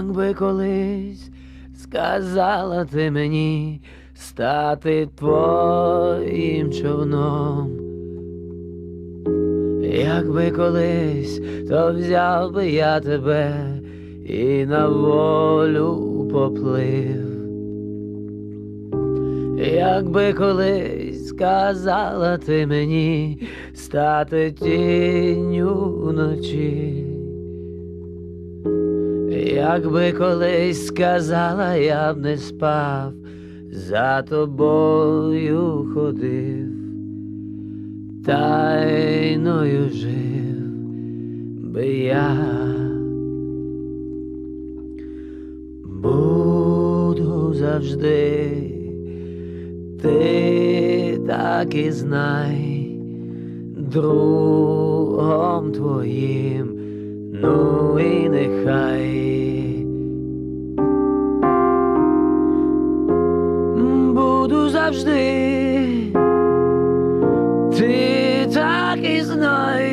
Якби колись сказала ти мені стати твоїм човном. Якби колись, то взяв би я тебе і на волю поплив. Якби колись сказала ти мені стати тінню вночі. Якби колись сказала, я б не спав, за тобою ходив, тайною жив би я. Буду завжди, ти так і знай, другом твоїм, ну і нехай. Буду завжди, ти так і знай,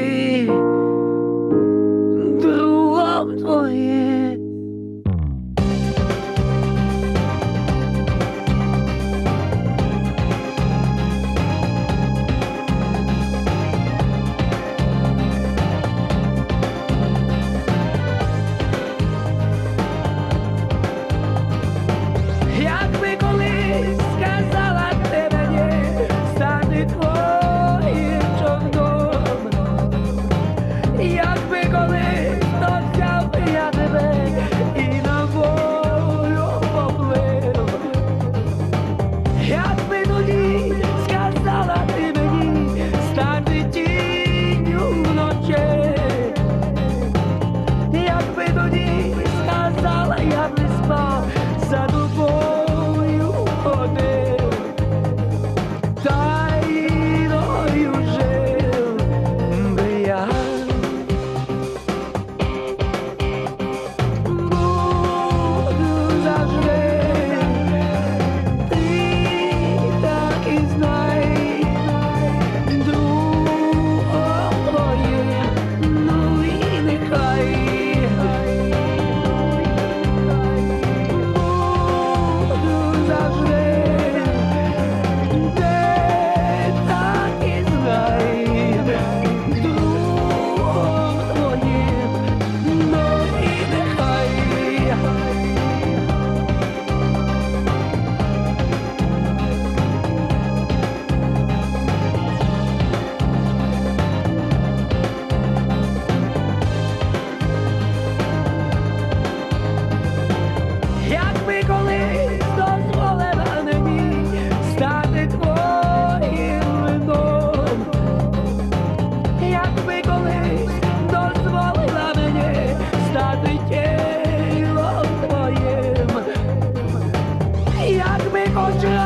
якби хоч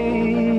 away.